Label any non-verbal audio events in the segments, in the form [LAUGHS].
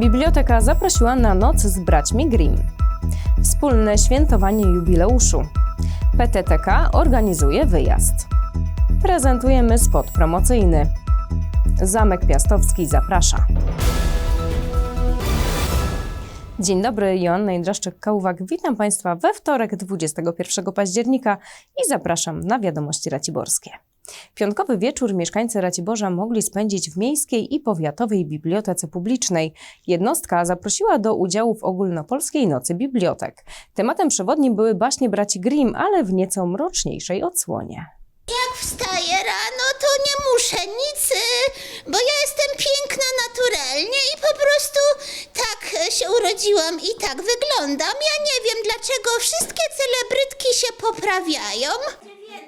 Biblioteka zaprosiła na noc z braćmi Grimm. Wspólne świętowanie jubileuszu. PTTK organizuje wyjazd. Prezentujemy spot promocyjny. Zamek Piastowski zaprasza. Dzień dobry, Joanna Jędraszczyk-Kałwak. Witam Państwa we wtorek 21 października i zapraszam na Wiadomości Raciborskie. Piątkowy wieczór mieszkańcy Raciborza mogli spędzić w Miejskiej i Powiatowej Bibliotece Publicznej. Jednostka zaprosiła do udziału w ogólnopolskiej Nocy Bibliotek. Tematem przewodnim były baśnie braci Grimm, ale w nieco mroczniejszej odsłonie. Jak wstaję rano, to nie muszę nic, bo ja jestem piękna naturalnie i po prostu się urodziłam i tak wyglądam. Ja nie wiem, dlaczego wszystkie celebrytki się poprawiają.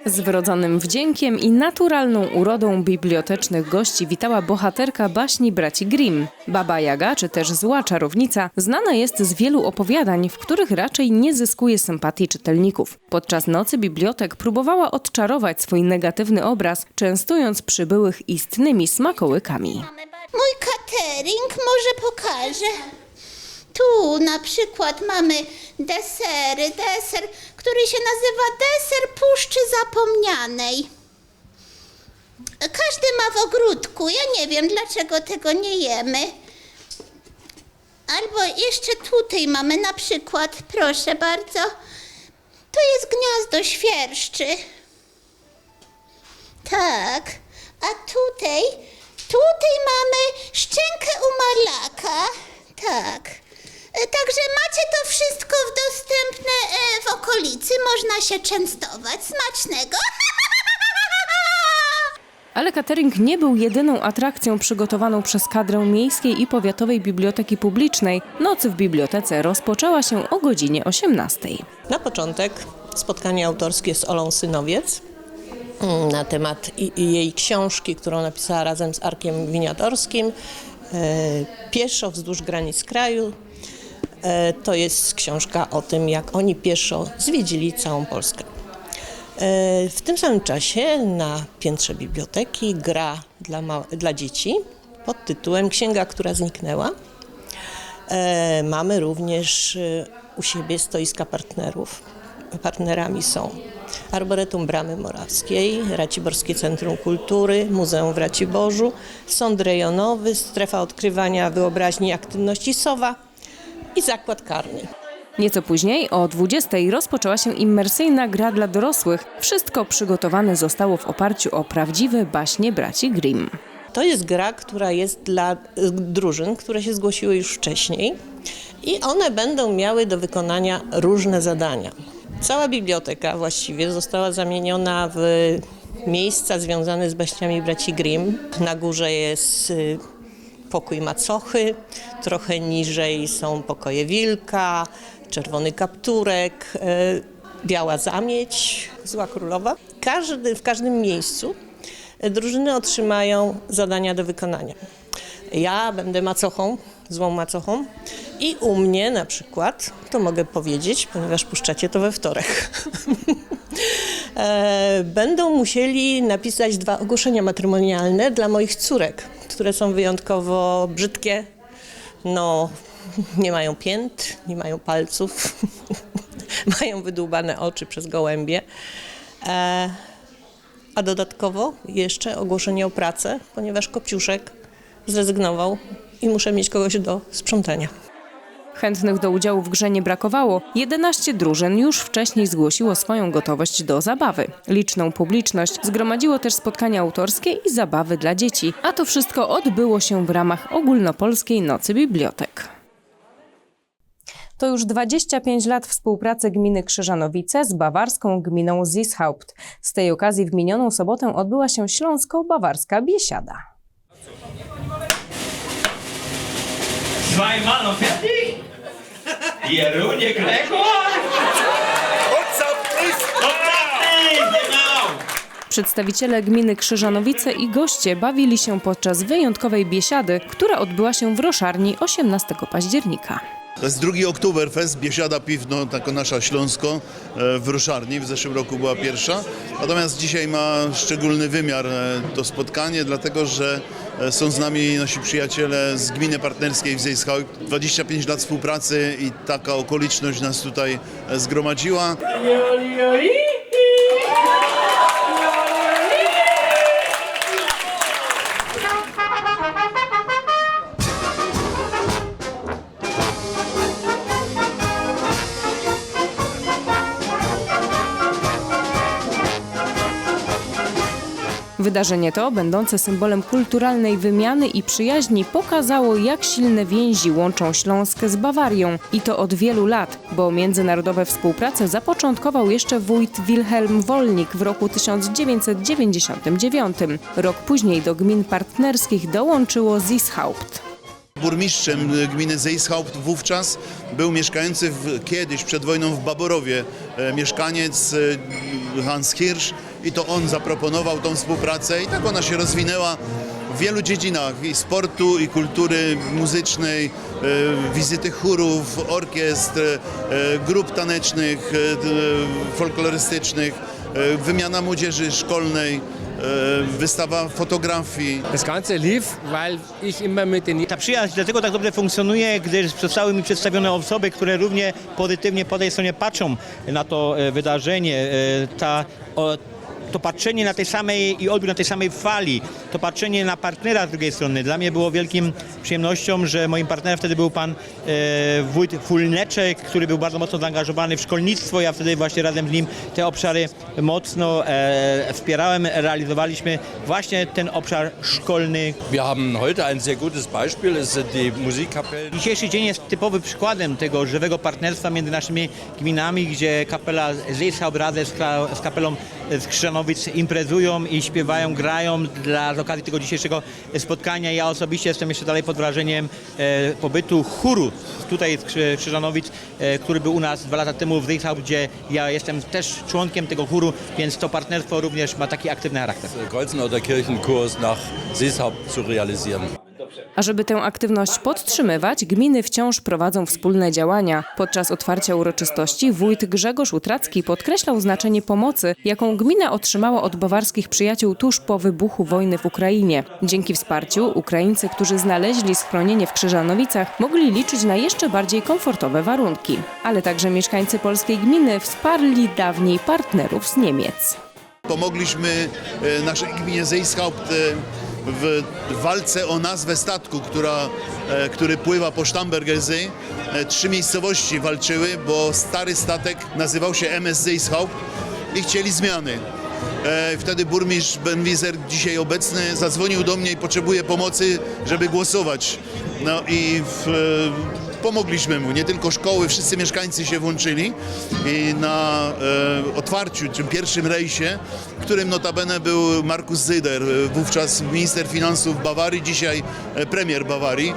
Z wrodzonym wdziękiem i naturalną urodą bibliotecznych gości witała bohaterka baśni braci Grimm. Baba Jaga, czy też zła czarownica, znana jest z wielu opowiadań, w których raczej nie zyskuje sympatii czytelników. Podczas nocy bibliotek próbowała odczarować swój negatywny obraz, częstując przybyłych istnymi smakołykami. Mój catering może pokażę. Tu na przykład mamy desery, deser, który się nazywa deser Puszczy Zapomnianej. Każdy ma w ogródku. Ja nie wiem, dlaczego tego nie jemy. Albo jeszcze tutaj mamy na przykład, proszę bardzo, to jest gniazdo świerszczy. Tak, a tutaj, tutaj mamy szczękę umalaka. Tak. E, Także macie to wszystko w dostępne w okolicy. Można się częstować. Smacznego. Ale catering nie był jedyną atrakcją przygotowaną przez kadrę Miejskiej i Powiatowej Biblioteki Publicznej. Noc w bibliotece rozpoczęła się o godzinie 18. Na początek spotkanie autorskie z Olą Synowiec mm, na temat jej książki, którą napisała razem z Arkiem Winiatorskim e, Pieszo wzdłuż granic kraju. E, To jest książka o tym, jak oni pieszo zwiedzili całą Polskę. E, W tym samym czasie na piętrze biblioteki gra dla, dla dzieci pod tytułem Księga, która zniknęła. E, Mamy również u siebie stoiska partnerów. Partnerami są Arboretum Bramy Morawskiej, Raciborskie Centrum Kultury, Muzeum w Raciborzu, Sąd Rejonowy, Strefa Odkrywania Wyobraźni i Aktywności SOWA i Zakład Karny. Nieco później, o 20 rozpoczęła się immersyjna gra dla dorosłych. Wszystko przygotowane zostało w oparciu o prawdziwe baśnie braci Grimm. To jest gra, która jest dla y, drużyn, które się zgłosiły już wcześniej i one będą miały do wykonania różne zadania. Cała biblioteka właściwie została zamieniona w miejsca związane z baśniami braci Grimm. Na górze jest y, pokój macochy, trochę niżej są pokoje wilka, czerwony kapturek, y, biała zamieć, zła królowa. Każdy, w każdym miejscu drużyny otrzymają zadania do wykonania. Ja będę macochą, złą macochą i u mnie na przykład, to mogę powiedzieć, ponieważ puszczacie to we wtorek, e, [LAUGHS] będą musieli napisać dwa ogłoszenia matrymonialne dla moich córek, które są wyjątkowo brzydkie, no nie mają pięt, nie mają palców, [LAUGHS] mają wydłubane oczy przez gołębie. E, a dodatkowo jeszcze ogłoszenie o pracę, ponieważ Kopciuszek zrezygnował i muszę mieć kogoś do sprzątania. Chętnych do udziału w grze nie brakowało. 11 drużyn już wcześniej zgłosiło swoją gotowość do zabawy. Liczną publiczność zgromadziło też spotkania autorskie i zabawy dla dzieci, a to wszystko odbyło się w ramach ogólnopolskiej Nocy Bibliotek. To już 25 lat współpracy gminy Krzyżanowice z bawarską gminą Zieshaupt. Z tej okazji w minioną sobotę odbyła się śląsko-bawarska biesiada. Zweimal noch fertig? Jerunie Gregor? Ostatni, genau! Przedstawiciele gminy Krzyżanowice i goście bawili się podczas wyjątkowej biesiady, która odbyła się w Roszarni 18 października. To jest drugi Oktoberfest, biesiada piwno, taka nasza Śląsko e, w Ruszarni. W zeszłym roku była pierwsza. Natomiast dzisiaj ma szczególny wymiar e, to spotkanie, dlatego że E, Są z nami nasi przyjaciele z gminy partnerskiej w Zeishaupt. 25 lat współpracy i taka okoliczność nas tutaj zgromadziła. Wydarzenie to, będące symbolem kulturalnej wymiany i przyjaźni, pokazało, jak silne więzi łączą Śląsk z Bawarią. I to od wielu lat, bo międzynarodowe współpracę zapoczątkował jeszcze wójt Wilhelm Wolnik w roku 1999. Rok później do gmin partnerskich dołączyło Zieshaupt. Burmistrzem gminy Zeishaupt wówczas był mieszkający w, kiedyś przed wojną w Baborowie e, mieszkaniec e, Hans Hirsch i to on zaproponował tą współpracę i tak ona się rozwinęła w wielu dziedzinach i sportu, i kultury muzycznej, e, wizyty chórów, orkiestr, e, grup tanecznych, d- folklorystycznych, wymiana młodzieży szkolnej, wystawa fotografii. Das Ganze lief, weil ich immer mit den Ta przyjaźń dlatego tak dobrze funkcjonuje, gdyż zostały mi przedstawione osoby, które równie pozytywnie po tej stronie patrzą na to e, wydarzenie. E, Ta, o, to patrzenie na tej samej i odbiór na tej samej fali, to patrzenie na partnera z drugiej strony. Dla mnie było wielkim przyjemnością, że moim partnerem wtedy był pan e, wójt Fulneczek, który był bardzo mocno zaangażowany w szkolnictwo. Ja wtedy właśnie razem z nim te obszary mocno e, wspierałem, realizowaliśmy właśnie ten obszar szkolny, Wir haben heute ein sehr gutes Beispiel. Es sind die Musikkapellen. Dzisiejszy dzień jest typowym przykładem tego żywego partnerstwa między naszymi gminami, gdzie kapela Zeishaupt razem z, ka- z kapelą z Krzanowic imprezują i śpiewają, grają dla z okazji tego dzisiejszego spotkania. Ja osobiście jestem jeszcze dalej pod wrażeniem e, pobytu chóru tutaj Krzy- Krzyżanowic, e, który był u nas dwa lata temu w Zeishaupt, gdzie ja jestem też członkiem tego chóru, więc to partnerstwo również ma taki aktywny charakter. Kreuznauer Kirchenkurs nach Seeshaupt zu realisieren. A żeby tę aktywność podtrzymywać, gminy wciąż prowadzą wspólne działania. Podczas otwarcia uroczystości wójt Grzegorz Utracki podkreślał znaczenie pomocy, jaką gmina otrzymała od bawarskich przyjaciół tuż po wybuchu wojny w Ukrainie. Dzięki wsparciu Ukraińcy, którzy znaleźli schronienie w Krzyżanowicach, mogli liczyć na jeszcze bardziej komfortowe warunki. Ale także mieszkańcy polskiej gminy wsparli dawniej partnerów z Niemiec. Pomogliśmy e, naszej gminie Zeishaupt e, w walce o nazwę statku, która, e, który pływa po Starnbergersee. E, Trzy miejscowości walczyły, bo stary statek nazywał się MS Zeishaupt i chcieli zmiany. E, Wtedy burmistrz Benwiser, dzisiaj obecny, zadzwonił do mnie i potrzebuje pomocy, żeby głosować. No i w, pomogliśmy mu. Nie tylko szkoły, wszyscy mieszkańcy się włączyli i na e, otwarciu, tym pierwszym rejsie, którym notabene był Markus Zyder, e, wówczas minister finansów Bawarii, dzisiaj e, premier Bawarii.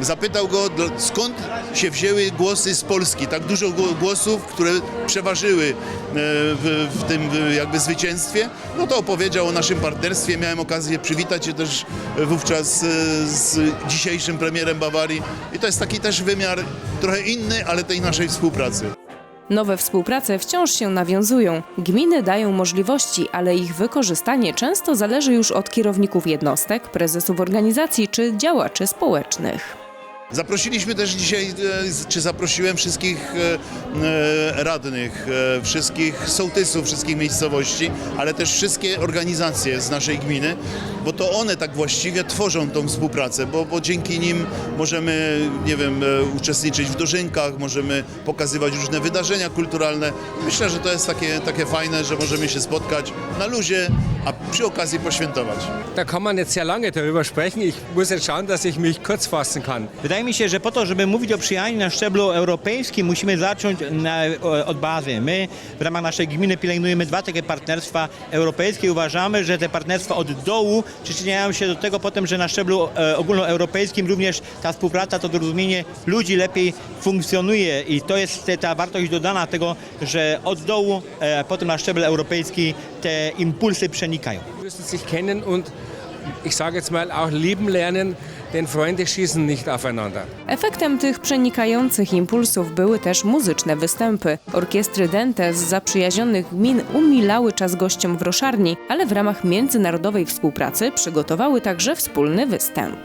Zapytał go, skąd się wzięły głosy z Polski, tak dużo gło- głosów, które przeważyły e, w, w tym jakby zwycięstwie. No to opowiedział o naszym partnerstwie. Miałem okazję przywitać się też wówczas e, z dzisiejszym premierem Bawarii. I to jest taki też wymiar trochę inny, ale tej naszej współpracy. Nowe współprace wciąż się nawiązują. Gminy dają możliwości, ale ich wykorzystanie często zależy już od kierowników jednostek, prezesów organizacji czy działaczy społecznych. Zaprosiliśmy też dzisiaj, e, czy zaprosiłem wszystkich e, e, radnych, wszystkich sołtysów wszystkich miejscowości, ale też wszystkie organizacje z naszej gminy, bo to one tak właściwie tworzą tą współpracę, bo, bo dzięki nim możemy, nie wiem, uczestniczyć w dożynkach, możemy pokazywać różne wydarzenia kulturalne. Myślę, że to jest takie, takie fajne, że możemy się spotkać na luzie, a przy okazji poświętować. Da kann man jetzt sehr lange darüber sprechen. Ich muss jetzt schauen, dass ich mich kurz fassen kann. Wydaje mi się, że po to, żeby mówić o przyjaźni na szczeblu europejskim, musimy zacząć na, od bazy. My w ramach naszej gminy pielęgnujemy dwa takie partnerstwa europejskie i uważamy, że te partnerstwa od dołu przyczyniają się do tego potem, że na szczeblu e, ogólnoeuropejskim również ta współpraca, to zrozumienie ludzi lepiej funkcjonuje i to jest te- ta wartość dodana tego, że od dołu e, potem na szczebel europejski te impulsy przenikają. Müssen sich kennen und ich sage jetzt mal auch lieben lernen, denn Freunde schießen nicht aufeinander. Efektem tych przenikających impulsów były też muzyczne występy. Orkiestry Dente z zaprzyjaźnionych gmin umilały czas gościom w roszarni, ale w ramach międzynarodowej współpracy przygotowały także wspólny występ.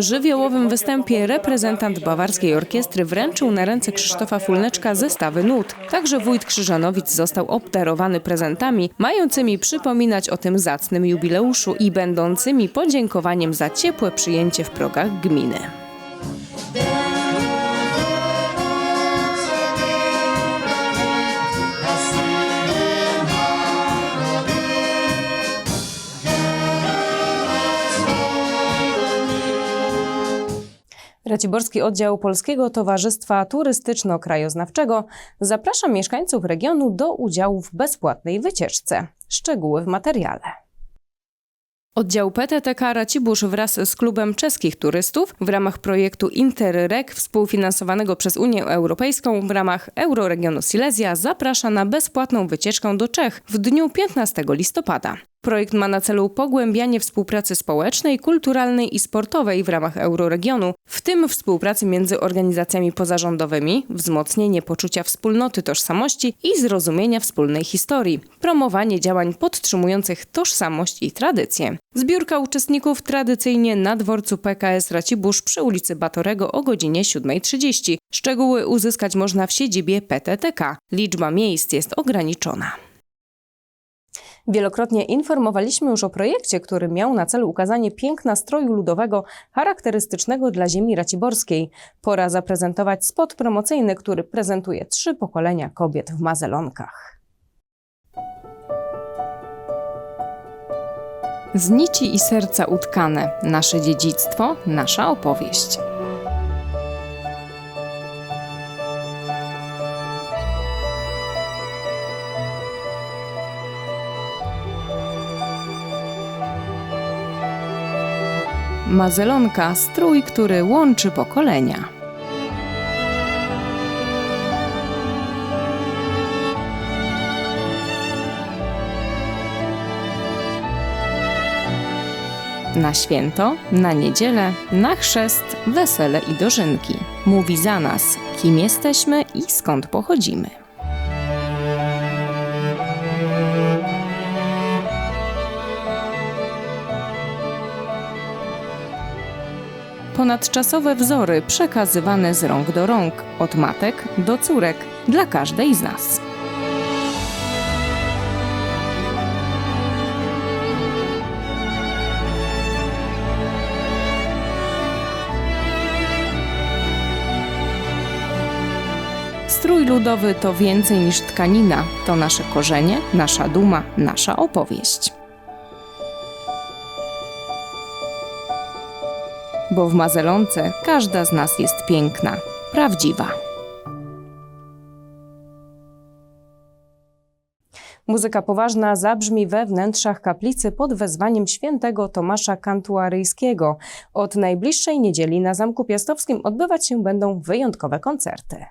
Tym żywiołowym występie reprezentant bawarskiej orkiestry wręczył na ręce Krzysztofa Fulneczka zestawy nut. Także wójt Krzyżanowic został obdarowany prezentami, mającymi przypominać o tym zacnym jubileuszu i będącymi podziękowaniem za ciepłe przyjęcie w progach gminy. Raciborski Oddział Polskiego Towarzystwa Turystyczno-Krajoznawczego zaprasza mieszkańców regionu do udziału w bezpłatnej wycieczce. Szczegóły w materiale. Oddział PTTK Racibórz wraz z klubem czeskich turystów w ramach projektu Interreg współfinansowanego przez Unię Europejską w ramach Euroregionu Silesia zaprasza na bezpłatną wycieczkę do Czech w dniu 15 listopada. Projekt ma na celu pogłębianie współpracy społecznej, kulturalnej i sportowej w ramach euroregionu, w tym współpracy między organizacjami pozarządowymi, wzmocnienie poczucia wspólnoty tożsamości i zrozumienia wspólnej historii, promowanie działań podtrzymujących tożsamość i tradycje. Zbiórka uczestników tradycyjnie na dworcu PKS Racibórz przy ulicy Batorego o godzinie 7.30. Szczegóły uzyskać można w siedzibie PTTK. Liczba miejsc jest ograniczona. Wielokrotnie informowaliśmy już o projekcie, który miał na celu ukazanie piękna stroju ludowego charakterystycznego dla ziemi raciborskiej. Pora zaprezentować spot promocyjny, który prezentuje trzy pokolenia kobiet w mazelonkach. Z nici i serca utkane, nasze dziedzictwo, nasza opowieść. Mazelonka strój, który łączy pokolenia. Na święto, na niedzielę, na chrzest, wesele i dożynki. Mówi za nas, kim jesteśmy i skąd pochodzimy. Ponadczasowe wzory przekazywane z rąk do rąk, od matek do córek, dla każdej z nas. Strój ludowy to więcej niż tkanina, to nasze korzenie, nasza duma, nasza opowieść. Bo w Mazelonce każda z nas jest piękna, prawdziwa. Muzyka poważna zabrzmi we wnętrzach kaplicy pod wezwaniem świętego Tomasza Kantuaryjskiego. Od najbliższej niedzieli na Zamku Piastowskim odbywać się będą wyjątkowe koncerty.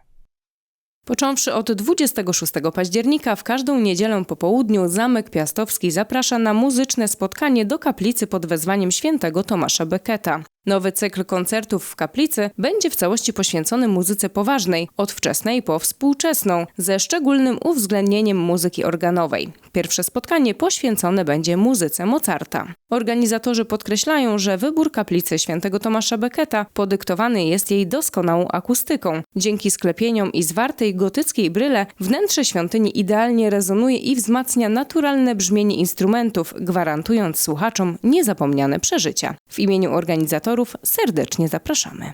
Począwszy od 26 października w każdą niedzielę po południu Zamek Piastowski zaprasza na muzyczne spotkanie do kaplicy pod wezwaniem świętego Tomasza Becketa. Nowy cykl koncertów w kaplicy będzie w całości poświęcony muzyce poważnej, od wczesnej po współczesną, ze szczególnym uwzględnieniem muzyki organowej. Pierwsze spotkanie poświęcone będzie muzyce Mozarta. Organizatorzy podkreślają, że wybór kaplicy świętego Tomasza Becketa podyktowany jest jej doskonałą akustyką. Dzięki sklepieniom i zwartej gotyckiej bryle wnętrze świątyni idealnie rezonuje i wzmacnia naturalne brzmienie instrumentów, gwarantując słuchaczom niezapomniane przeżycia. W imieniu organizatorów serdecznie zapraszamy.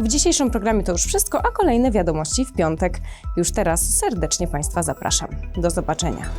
W dzisiejszym programie to już wszystko, a kolejne wiadomości w piątek. Już teraz serdecznie Państwa zapraszam. Do zobaczenia.